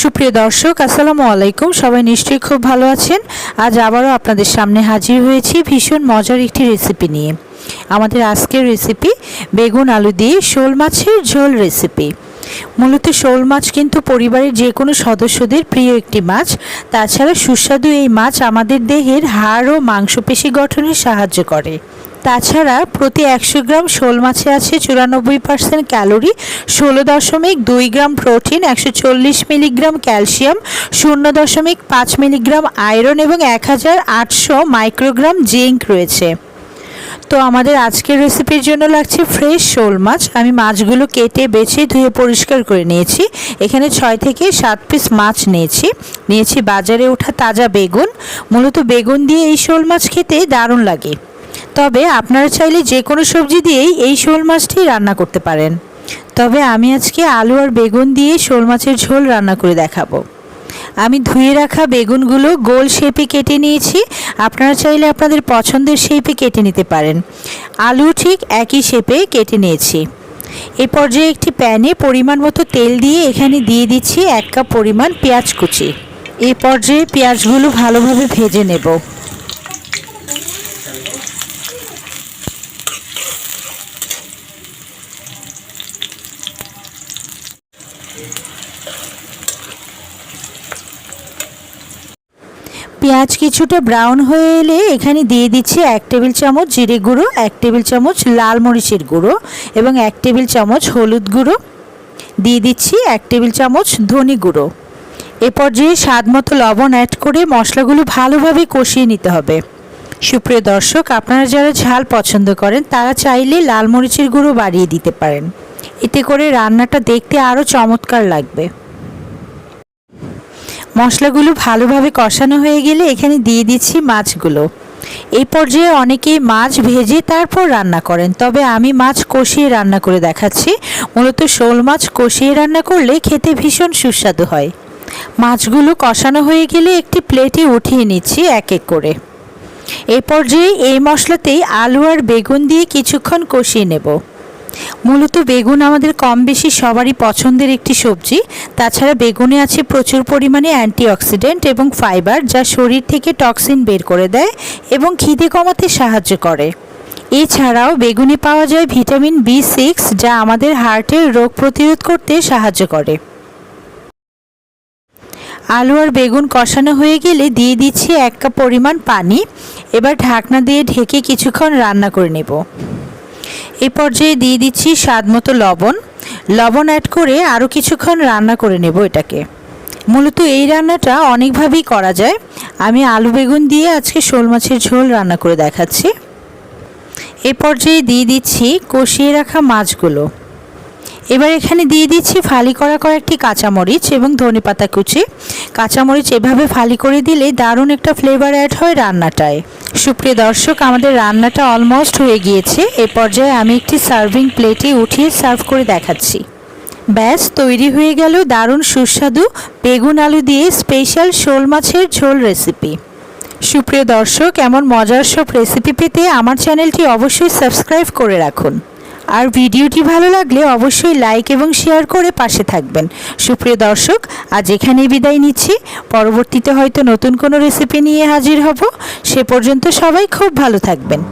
সুপ্রিয় দর্শক, আসসালামু আলাইকুম। সবাই নিশ্চয়ই খুব ভালো আছেন। আজ আবারও আপনাদের সামনে হাজির হয়েছি ভীষণ মজার একটি রেসিপি নিয়ে। আমাদের আজকের রেসিপি বেগুন আলু দিয়ে শোল মাছের ঝোল রেসিপি মূলত শোল মাছ কিন্তু পরিবারের যে কোনো সদস্যদের প্রিয় একটি মাছ। তাছাড়া সুস্বাদু এই মাছ আমাদের দেহের হাড় ও মাংসপেশি গঠনে সাহায্য করে। তাছাড়া প্রতি একশো গ্রাম শোল মাছে আছে চুরানব্বই পার্সেন্ট ক্যালোরি, ষোলো দশমিক দুই গ্রাম প্রোটিন, একশো চল্লিশ মিলিগ্রাম ক্যালসিয়াম, শূন্য দশমিক পাঁচ মিলিগ্রাম আয়রন এবং এক হাজার আটশো মাইক্রোগ্রাম জিঙ্ক রয়েছে। তো আমাদের আজকের রেসিপির জন্য লাগছে ফ্রেশ শোল মাছ। আমি মাছগুলো কেটে, বেছে, ধুয়ে পরিষ্কার করে নিয়েছি। এখানে ছয় থেকে সাত পিস মাছ নিয়েছি। নিয়েছি বাজারে ওঠা তাজা বেগুন। মূলত বেগুন দিয়ে এই শোল মাছ খেতে দারুণ লাগে। তবে আপনারা চাইলে যে কোনো সবজি দিয়েই এই শোল মাছটি রান্না করতে পারেন। তবে আমি আজকে আলু আর বেগুন দিয়ে শোল মাছের ঝোল রান্না করে দেখাবো। আমি ধুয়ে রাখা বেগুনগুলো গোল শেপে কেটে নিয়েছি। আপনারা চাইলে আপনাদের পছন্দের শেপে কেটে নিতে পারেন। আলু ঠিক একই শেপে কেটে নিয়েছি। এ পর্যায়ে একটি প্যানে পরিমাণ মতো তেল দিয়ে এখানে দিয়ে দিচ্ছি এক কাপ পরিমাণ পেঁয়াজ কুচি। এ পর্যায়ে পেঁয়াজগুলো ভালোভাবে ভেজে নেব। পেঁয়াজ কিছুটা ব্রাউন হয়ে এলে এখানে দিয়ে দিচ্ছি এক টেবিল চামচ জিরে গুঁড়ো, এক টেবিল চামচ লাল মরিচের গুঁড়ো এবং এক টেবিল চামচ হলুদ গুঁড়ো। দিয়ে দিচ্ছি এক টেবিল চামচ ধনে গুঁড়ো। এ পর্যায়ে স্বাদ মতো লবণ অ্যাড করে মশলাগুলো ভালোভাবে কষিয়ে নিতে হবে। সুপ্রিয় দর্শক, আপনারা যারা ঝাল পছন্দ করেন, তারা চাইলে লাল মরিচের গুঁড়ো বাড়িয়ে দিতে পারেন। এতে করে রান্নাটা দেখতে আরও চমৎকার লাগবে। মশলাগুলো ভালোভাবে কষানো হয়ে গেলে এখানে দিয়ে দিচ্ছি মাছগুলো। এই পর্যায়ে অনেকেই মাছ ভেজে তারপর রান্না করেন, তবে আমি মাছ কষিয়ে রান্না করে দেখাচ্ছি। মূলত শোল মাছ কষিয়ে রান্না করলে খেতে ভীষণ সুস্বাদু হয়। মাছগুলো কষানো হয়ে গেলে একটি প্লেটে উঠিয়ে নিচ্ছি এক এক করে। এই পর্যায়ে এই মশলাতেই আলু আর বেগুন দিয়ে কিছুক্ষণ কষিয়ে নেব। মূলত বেগুন আমাদের কম বেশি সবারই পছন্দের একটি সবজি। তাছাড়া বেগুনে আছে প্রচুর পরিমাণে অ্যান্টিঅক্সিডেন্ট এবং ফাইবার যা শরীর থেকে টক্সিন বের করে দেয় এবং খিদে কমাতে সাহায্য করে। এছাড়াও বেগুনে পাওয়া যায় ভিটামিন বি সিক্স যা আমাদের হার্টের রোগ প্রতিরোধ করতে সাহায্য করে। আলু আর বেগুন কষানো হয়ে গেলে দিয়ে দিচ্ছি এক কাপ পরিমাণ পানি। এবার ঢাকনা দিয়ে ঢেকে কিছুক্ষণ রান্না করে নেব। এই পর্যায়ে দিয়ে দিচ্ছি স্বাদ মতো লবণ। লবণ অ্যাড করে আরও কিছুক্ষণ রান্না করে নেব এটাকে। মূলত এই রান্নাটা অনেকভাবেই করা যায়। আমি আলু বেগুন দিয়ে আজকে শোল মাছের ঝোল রান্না করে দেখাচ্ছি। এ পর্যায়ে দিয়ে দিচ্ছি কষিয়ে রাখা মাছগুলো। এবার এখানে দিয়ে দিচ্ছি ফালি করা কয়েকটি কাঁচামরিচ এবং ধনেপাতা কুচি। কাঁচামরিচ এভাবে ফালি করে দিলে দারুণ একটা ফ্লেভার অ্যাড হয় রান্নাটায়। সুপ্রিয় দর্শক, আমাদের রান্নাটা অলমোস্ট হয়ে গিয়েছে। এ পর্যায়ে আমি একটি সার্ভিং প্লেটে উঠিয়ে সার্ভ করে দেখাচ্ছি। ব্যাস, তৈরি হয়ে গেল দারুণ সুস্বাদু বেগুন আলু দিয়ে স্পেশাল শোল মাছের ঝোল রেসিপি সুপ্রিয় দর্শক, এমন মজার সব রেসিপি পেতে আমার চ্যানেলটি অবশ্যই সাবস্ক্রাইব করে রাখুন। আর ভিডিওটি ভালো লাগলে অবশ্যই লাইক এবং শেয়ার করে পাশে থাকবেন। সুপ্রিয় দর্শক, আজ এখানেই বিদায় নিচ্ছি। পরবর্তীতে হয়তো নতুন কোনো রেসিপি নিয়ে হাজির হব। সে পর্যন্ত সবাই খুব ভালো থাকবেন।